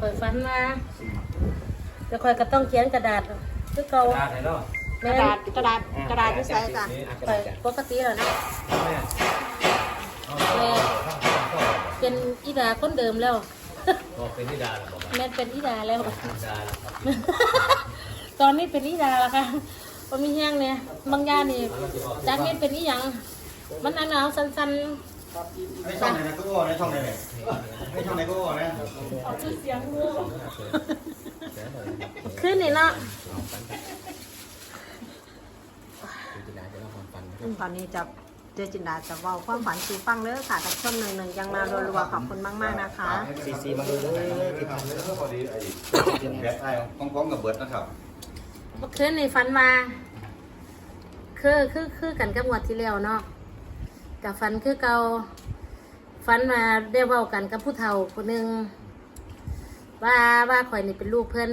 เปิดฟันมาจะคอยก็ต้องเขียนกระดาษคือเก่าตาไหนเนาะกแม่ระดาษกระดาษกระดาษที่ใส่จ้ะไปปกติแล้วนะแม่แม่เป็นอีดาคนเดิมแล้ว บอกเป็นนิดาแล้วบอกว่าแม่เป็นอีดาแล้ว นิดาแล้วครับตอนนี้เป็นอีดาแล้วค่ะพอมีแห้งเนี่ยบางอยางนี่จากนี้เป็นอีหยังมันหนาวๆสั้น ในช่องไหนนะก็ว่าในช่องไหนเนี่ยในช่องไหนก็ว่านะๆขึ้นนี่เนาะตอนนี้จะเจจินดาจะเว้าความฝันสู่ฟังเด้อค่ะกับช่วงหนึ่งหนึ่งยังมารัวๆขอบคุณมากๆนะคะซีซีมาดูเลยที่ทำเลยพอดีไอ้แบทไอ้ของพร้อมกับเบิร์ดนะครับเมื่อคืนนี่ฝันมาคือคือคือกันกับงวดที่แล้วเนาะ กับฝันคือเกาฝันมาได้เว้ากันกับผู้เฒ่าคนหนึ่งว่าว่าข่อยนี่เป็นลูกเพิ่น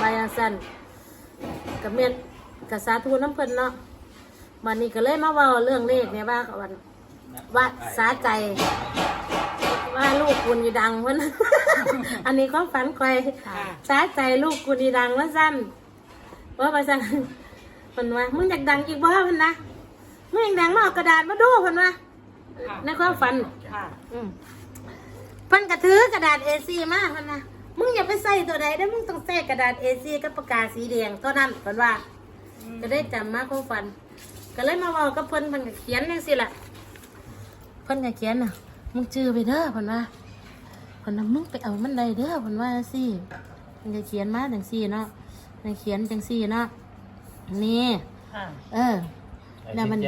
มาอย่างสั้นกับเมียนกับสาธุน้ำเพิ่นเนาะวันนี้ก็เลยมาเว้าเรื่องเลขเนี่ยว่าวันว่าสาใจ ว่าลูกคุณยีดังเพิ่น อันนี้ความฝันข่อยสาใจลูกกูดีดังว่าสั้นว่าไปสั้นคนว่ามึงอยากดังอีกบ่เพันนะ มึงอยากดังมาเอากระดาษมาดูเพันว่าในความฝันค่ะอืมเพันกระถือกระดาษ A4 มาเพันนะมึงอย่าไปใส่ตัวใดได้อมึงต้องใส่กระดาษ A4 กับปากกาสีแดงเท่านั้นเพันว่า ก็ได้จำมาความฝัน ก็เลยมาเว้ากับเพิ่นเพิ่นก็เขียนจังซี่ล่ะเพิ่นก็เขียนน่ะมึงจื้อไปเด้อเพิ่นว่าเพิ่นน่ะมึงไปเอามันได้เด้อเพิ่นว่าจังซี่เพิ่นก็เขียนมาจังซี่เนาะเพิ่นเขียนจังซี่เนาะนี่ ค่ะ เออ แล้วมัน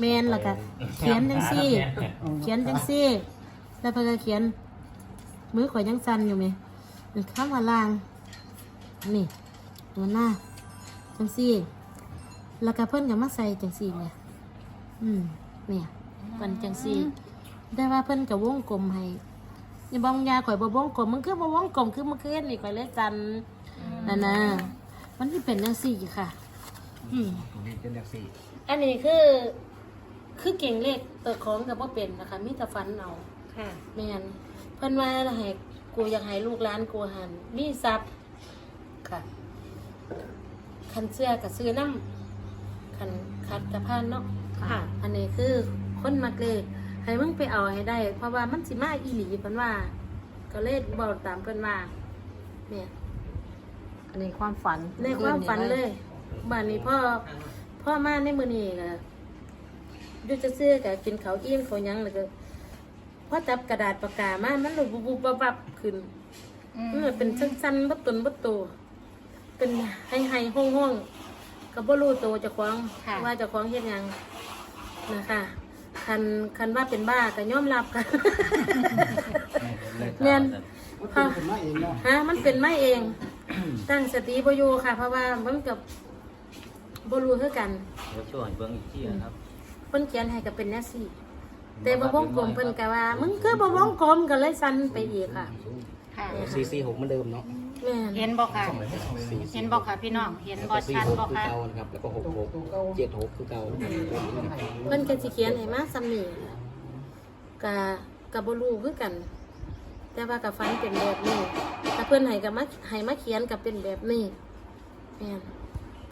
แมนแล้วก็เขียนจังซี่ เขียนจังซี่ แล้วเพิ่นก็เขียน มือข่อยยังสั่นอยู่ไหมนี่ข้ามว่าลางนี่ตัวหน้าจังซี่ แล้วก็เพิ่นก็มาใส่จังซี่เนี่ยอืมเนี่ยเป็นจังซี่ ได้ว่าเพิ่นก็วงกลมให้นี่บางยาข่อยบ่วงกลมมันคือบ่วงกลมคือเมื่อคืนนี่ข่อยเลยจันนั่นน่ะมันที่เป็นจังซี่ค่ะ อืมเป็นแบบสี่ อันนี้คือ คือเก่งเลขตัวของกับว่าเป็นนะคะมีแต่ฟันเอาค่ะ แม่นเพิ่นว่าให้กูอยากให้ลูกหลานกูหันมีทรัพย์ค่ะคันเสื้อกับซื้อน้ำคันคัดกับพานเนาะค่ะ อันนี้คือคนมักเลขให้มึงไปเอาให้ได้ เพราะว่ามันสิมาอีหลีเพิ่นว่า ก็เลยบอกตามเพิ่นว่าเนี่ยอันนี้ความฝันในความฝันเลยบ้านนี้พ่อ พ่อมาในมือนี้ก็อยูจะซื้อกับกินเขาวอิ่มเขาวหยังแล้วก็พ่อจับกระดาษปากกามามันหลุบบุบบับบับขึ้นเออเป็นสั้นๆบัดตนบัดโตเป็นให้ให้ห้องห้องๆก็บ่รู้โตวเจะคว้าของค่ะว่าเจะคว้าของเฮ็ดหยังนะคะคันคันว่าเป็นบ้าก็ยอมรับกันเรียนค่ะฮะมันเป็นไม่เอง ตั้งสติบอยู่ค่ะ เพราะว่ามันกับ บรูคือกันเดี๋ยวช่วยเบิ้งอีกที่นะครับเพิ่นเขียนให้กับเป็นแนวสี่ แต่บ่วงกลมเพิ่นก็ว่า มึงคือบ่วงกลมก็เลยสั่นไปอีกค่ะค่ะ ซีซีหกเหมือนเดิมเนาะแม่นเห็นบอกค่ะ เห็นบอกค่ะพี่น้อง เห็นบอชัดบอกคือค่ะเก่านะครับ แล้วก็หกหกเจ็ดหกคือเก่าเพิ่นก็สิเขียนให้มาซ้ำนี่ก็ก็บ่รู้คือกัน แต่ว่าก็ฝันเป็นแบบนี้ถ้าเพิ่นให้ก็มาให้มาเขียนก็เป็นแบบนี้แม่นเ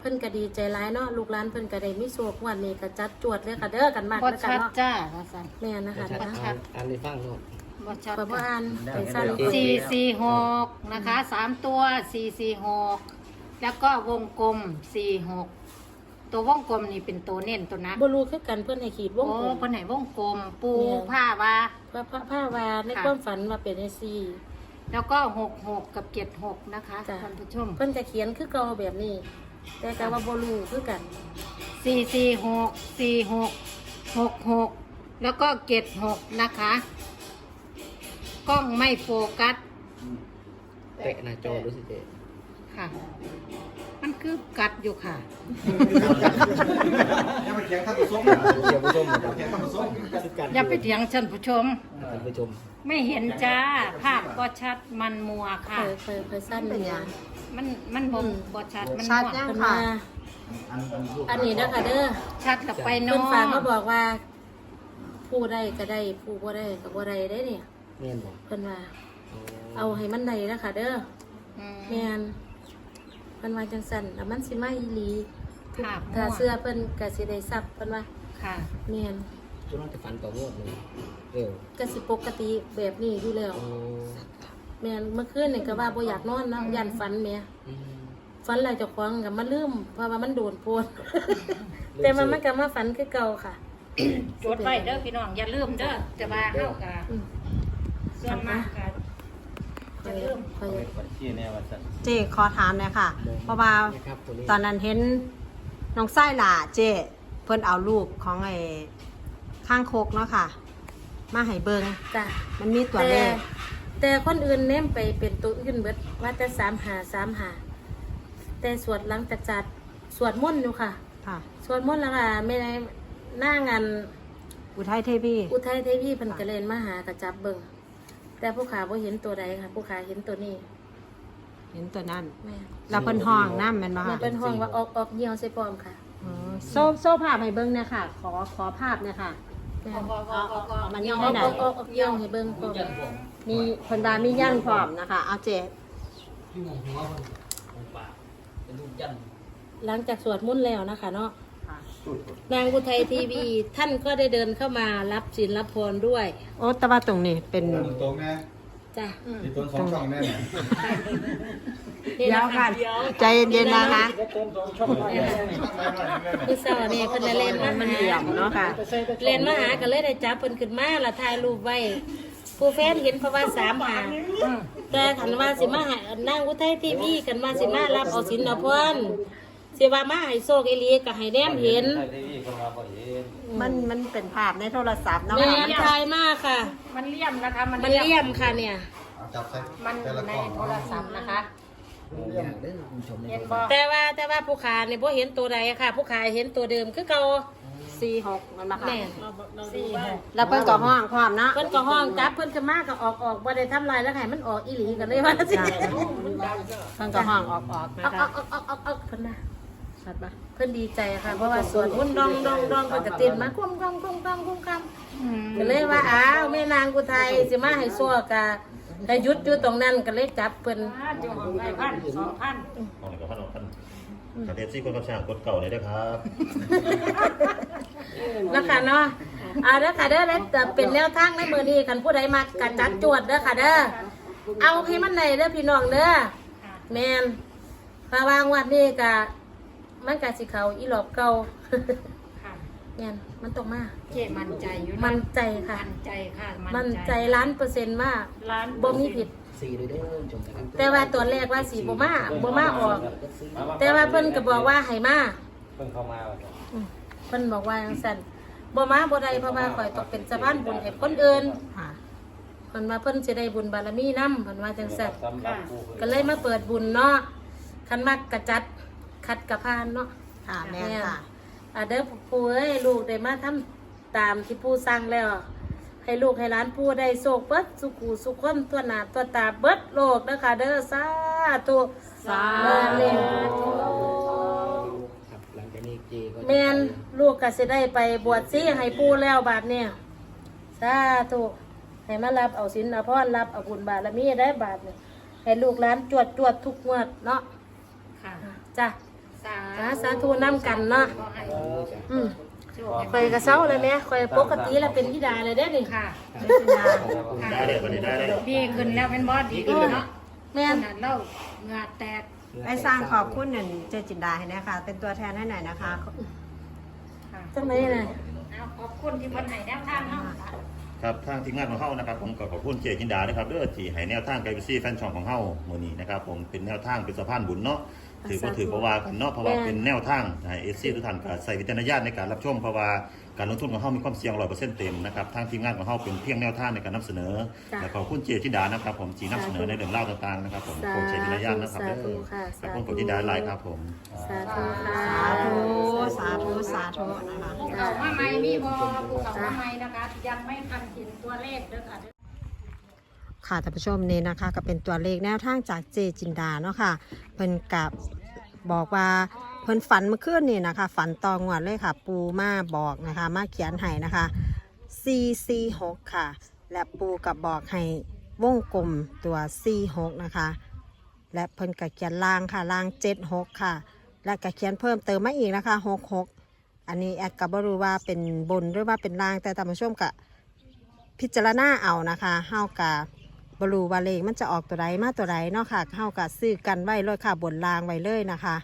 พิ่นก็ดีใจหลายเนาะลูกหลานเพิ่นก็ได้มีโชคงวันนี้ก็จัดจวดเลยค่ะเด้อกันมากบอแล้วกันชัดเนาะจ้าว่าสันแม่นนะคะชัดนะอ่านอ่านในฟังเนาะบอชัดเปิดว่าอ่านไปสั้นสี่สี่หกนะคะสามตัวสี่สี่หกแล้วก็วงกลมสี่หกตัววงกลมนี่เป็นตัวเน้นตัวนักบ่รู้คือกันเพิ่นให้ขีดวงโอ้กลม คนไหนวงกลมปูเนี่ย ผ้าว่าพระพระผ้าวาในค่ะความฝันว่าเป็นจังซี่แล้วก็หกหกกับเจ็ดหกนะคะจ้ะท่านผู้ชมเพิ่นจะเขียนคือเก่าแบบนี้ แต่ก็ว่าบ่รู้คือกันสี่สี่หกสี่หกหกหกแล้วก็เจ็ดหกนะคะ กล้องไม่โฟกัส เตะหน้าจอดูสิเจ๊ ค่ะ มันคือกัดอยู่ค่ะ อย่าไปเถียงท่านผู้ชมอย่าผู้ชมอย่าเถียงท่านผู้ชมอย่าไปเถียงท่านผู้ชม ท่านผู้ชมไม่เห็นจ้า ภาพก็ชัดมันมัวเคค่ะยเคยเคยสั้นเนี่ยมันมันบ่อืมบ่ชัดมันชัดมัวยังเพิ่นมาอันนี้นะคะเด้อชัดกับไปน้เพิ่อนฝากงมาบอกว่า ผู้ได้ก็ได้ผู้บ่ได้ก็บ่ได้ได้เนี่ยอแม่นบ่เพิ่นว่า เอาให้มันได้นะคะเด้ออืมแม่นเพิ่นว่าจังซั่นแล้วมันสิมาอีหลีค่ะถ้าเสื้อเพิ่นก็สิได้ทรัพย์เพิ่นว่าค่ะแม่นจุน้องจะฝันต่องวดเลยเร็วก็สิปกติแบบนี้อยู่แล้วโอ้แม่นเมื่อคืนนี่ก็ว่าบ่อยากนอนเนาะยันฝันแหม่อืมฝันหลายเจ้าของก็มาลืมเพราะว่ามันโดนโพดแต่มันมันก็มาฝันคือเก่าค่ะจดไว้เด้อพี่น้องอย่าลืมเด้อจะว่าเฮากะอืมส่วนมากกะคอยอย่าลืมคอยบัญชีแน่ว่าสั่นเจขอถามหน่อยค่ะ เพราะว่านะครับตัวนี้ตอนนั้นเห็นน้องไส้หล่าเจเพิ่นเอารูปของไอ้ข้างโคกเนาะค่ะ มาให้เบิงจ้ะมันมีตัวเลแต่ขแต่คนอื่นเน้มไปเป็นตัวอื่นเบิดว่าแต่สามหาสามหาแต่สวดหลังจากจัดสวดมนต์อยู่ค่ะ ค่ะ สวดมนต์แล้วค่ะไม่ได้หน้างานอุทัยเทพีอุทัยเทพีเพิ่นก็เล่นมาหากระจับเบิง แต่ผู้ขาบ่เห็นตัวใดค่ะ ผู้ขาเห็นตัวนี้เห็นตัวนั้นแม่แล้วเพิ่นห้องน้ำแมันบ่แม่ค่ะเป็นห้องว่าออกออกเหี่ยวใส่ปลอมค่ะอ๋อโซ่โซ่ภาพให้เบิงเนี่ยค่ะขอขอภาพเนี่ยค่ะแม่พอพอพอพอเอามันอนี่อกให้หน่อออยกออกออกเหี่ยวให้เบิงปลอมมีเพิ่นว่ามียันพร้อมนะคะ เอาเจพี่หมองหัวคนของปากเป็นรูปยันหลังจากสวดมนต์แล้วนะคะ เนาะค่ะ นางอุทัยทีวี ท่านก็ได้เดินเข้ามารับศีลรับพรด้วยโอ้แต่ว่าตรงนี้เป็นตรงๆนะจ้ะมีต้นสองช่องแน่เนี่ยนี่เดี๋ยวนะค่ะคะใจเย็นๆนะคะพี่สาวนี่เพิ่นน่ะเล่นมามันหาเหลี่ยมเนาะค่ะ เล่นมาหาก็เลยได้จับเพิ่นขึ้นมาและถ่ายรูปไว้ผู้แฟนเห็นเพราะว่าสามหาแต่คันว่าสิมาหานางอุทัยทีวีกันมาสิมารับเอาศีลเอาพร สิว่ามาให้โชคอีหลีก็ให้แนมเห็นใช่ที่นี่คนมาบ่เห็น มันมันเป็นภาพในโทรศัพท์เนาะแม่ค่ะนถ่ายมากค่ะ มันเลี่ยมนะคะ มันมันเลี่ยมค่ะเนี่ย จับใส่มันแต่ละในกล้องโทรศัพท์นะคะอยากเด้อคุณผู้ชมเห็นนะบ่แต่ว่าแต่ว่าผู้ขาเนี่ยบ่เห็นตัวใดค่ะ ผู้ขาเห็นตัวเดิมคือเก่าสี่หกมันมาค่ะแม่นสี่หกแล้วเพิ่นก็ห้องพร้อมเนาะเพิ่นก็ห้องจับเพิ่นก็มาก็ออกออกบ่ได้ทำลายแล้วให้มันออกอีหลีกันเลยว่าสิจ้ะเพิ่นก็ห้องออกออกนะเอาคะ เอาเอาเอาเอาเอาเพิ่นนะ ชัดปะเพิ่นดีใจค่ะ เพราะว่าสวดมนต์ดองดองดองเพิ่นก็เต้นมาคุ้มคุ้มคุ้มคุ้มคุ้มคุ้มอืมก็เลยว่าอ้าวแม่นางกุไทยสิมาให้ซัวกะก็หยุดอยู่ตรงนั้นก็เลยจับเพิ่นจุของไอ้พันสองพันของไหนก็พันของพันกระเทปซี่คนกับช่างกดเก่าเลยนะครับนะคะเนาะเอาเด้อค่ะเด้อแล้วจะเป็นแนวทางในมือนี้คันผู้ใดมากะจัดจวดเด้อค่ะเด้อเอาให้มันได้เด้อพี่น้องเด้อแม่นเพราะว่างวดนี้กะ มันกะสิเขาอีหลอบเก่าค่ะแม่นมันตกมาเจมั่นใจอยู่นะมันใจค่ะ มั่นใจค่ะมันใจล้านเปอร์เซ็นต์ว่าร้านบ่มีผิด สี่เลยเด้อคุณผู้ชมนะครับแต่ว่าตัวแรกว่าสีบ่มาบ่มาออก แต่ว่าเพิ่นก็บอกว่าให้มาเพิ่งเข้ามาว่าสั่นอืมเพิ่นบอกว่าจังซั่นบ่มาบ่ได้เพราะว่าข่อยต้องเป็นสะพานบุญให้คนอื่นค่ะเพิ่นว่าเพิ่นสิได้บุญบารมีนำเพิ่นว่าจังซั่น สำหรับผู้พิ่น ก็เลยมาเปิดบุญเนาะคันมักกระจัด คัดกระพานเนาะค่ะแม่นค่ะ อ่าเด้อปู่เอ้ยลูกได้มาทำตามที่ปู่สั่งแล้ว ให้ลูกให้หลานปู่ได้โชคเบิดสุขุสุขคนตัวหน้าตัวตาเบิดโลกเด้อค่ะเด้อสาธุสาธุครับหลังจากนี้เจก็จะแม่นลูกก็สิได้ไปบวชซี่ให้ปู่แล้วบาดเนี่ยสาธุให้มารับเอาศีลเอาพรรับเอาบุญบารมีได้บาดเนี่ยให้ลูกหลานจวดจวดทุกงวดเนาะค่ะจ้ะ สาสาสาธุนำกันเนาะขอให้อืมโชคให้ข่อยกระเซ้าเลยแม่ข่อยปกติแล้วเป็นธิดาเลยเด้อนี่ค่ะได้เลยวันนี้ได้เลยดีขึ้นแล้วเป็นบอสดีขึ้นเนาะแม่นขนาดเล่าเหงื่อแตกไปสร้างขอบคุณหนึ่งเจจินดาให้นะคะเป็นตัวแทนให้หน่อยนะคะค่ะจังไหนน่ะเอาขอบคุณที่เพิ่นให้แนวทางเนาะครับทางทีมงานของเฮานะครับผมก็ขอบคุณเจจินดานะครับเด้อที่ให้แนวทางไกด์ซี่แฟนช่องของเฮามื้อนี้นะครับผมเป็นแนวทางเป็นสะพานบุญเนาะ ถือว่าถือเพราะว่ากันเนาะเพราะว่าเป็นแนวทางให้เอซี่ทุกท่านก็ใส่วิจารณญาณในการรับชมเพราะว่าการลงทุนของเฮามีความเสี่ยง100%เต็มนะครับทางทีมงานของเฮาเป็นเพียงแนวทางในการนำเสนอและขอบคุณเจจินดานะครับผมที่นำเสนอในเรื่องเล่าวต่างๆนะครับผมโปรดใช้วิจารณญาณนะครับเด้อขอบคุณคุณจินดาหลายครับผม สาธุค่ะ สาธุ สาธุ สาธุนะคะภูเขามาใหม่มีบอภูเขามาใหม่นะคะ ยังไม่ทันเห็นตัวเลขเด้อค่ะ ค่ะท่านผู้ชมนี่นะคะก็เป็นตัวเลขแนวทางจากเจจินดาเนาะค่ะเพิ่นกับบอกว่าเพิ่นฝันเมื่อคืนนี่นะคะ ฝันตองวดเลยค่ะ ปูมาบอกนะคะ มาเขียนให้นะคะ446ค่ะ และปูกับบอกให้วงกลมตัว46นะคะ และเพิ่นกะเขียนล่างค่ะล่าง 76 ค่ะ และกะเขียนเพิ่มเติมมาอีกนะคะ 66 อันนี้แอดกับบรู้ว่าเป็นบนหรือว่าเป็นล่างแต่ท่านผู้ชมกะพิจารณาเอานะคะเฮากะ บรูวาเลขมันจะออกตัวใดมาตัวใดเนาะค่ะเฮากะซื้อกันไว้เลยค่ะบนลางไว้เลยนะคะ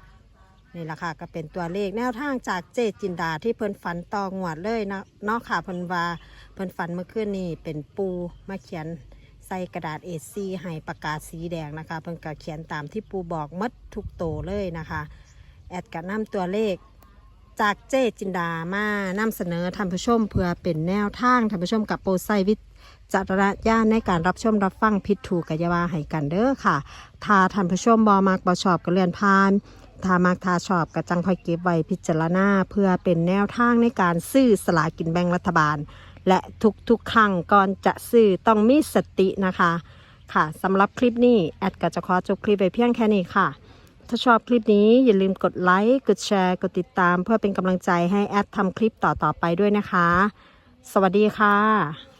นี่แหละค่ะก็เป็นตัวเลขแนวทางจากเจจินดาที่เพิ่นฝันตองวดเลยนะเนาะค่ะเพิ่นว่าเพิ่นฝันเมื่อคืนนี้เป็นปูมาเขียนใส่กระดาษ A4 ให้ปากกาสีแดงนะคะ เพิ่นก็เขียนตามที่ปูบอกหมดทุกโตเลยนะคะ แอดก็นำตัวเลขจากเจจินดามานำเสนอท่านผู้ชมเพื่อเป็นแนวทางท่านผู้ชมกับโปรไซวิ จารณญาณในการรับชมรับฟังผิดถูกกัยาวาให้กันเด้อค่ะ ถ้าท่านผู้ชมบอมากบอชอบก็เลื่อนผ่านถ้ามักทาชอบก็จังคอยเก็บไว้พิจารณาเพื่อเป็นแนวทางในการซื้อสลากินแบ่งรัฐบาล และทุกๆครั้งก่อนจะซื้อต้องมีสตินะคะ ค่ะสำหรับคลิปนี้ แอดก็จะขอจบคลิปไปเพียงแค่นี้ค่ะ ถ้าชอบคลิปนี้อย่าลืมกดไลค์กดแชร์ กดติดตาม เพื่อเป็นกำลังใจให้แอดทำคลิปต่อๆไปด้วยนะคะ สวัสดีค่ะ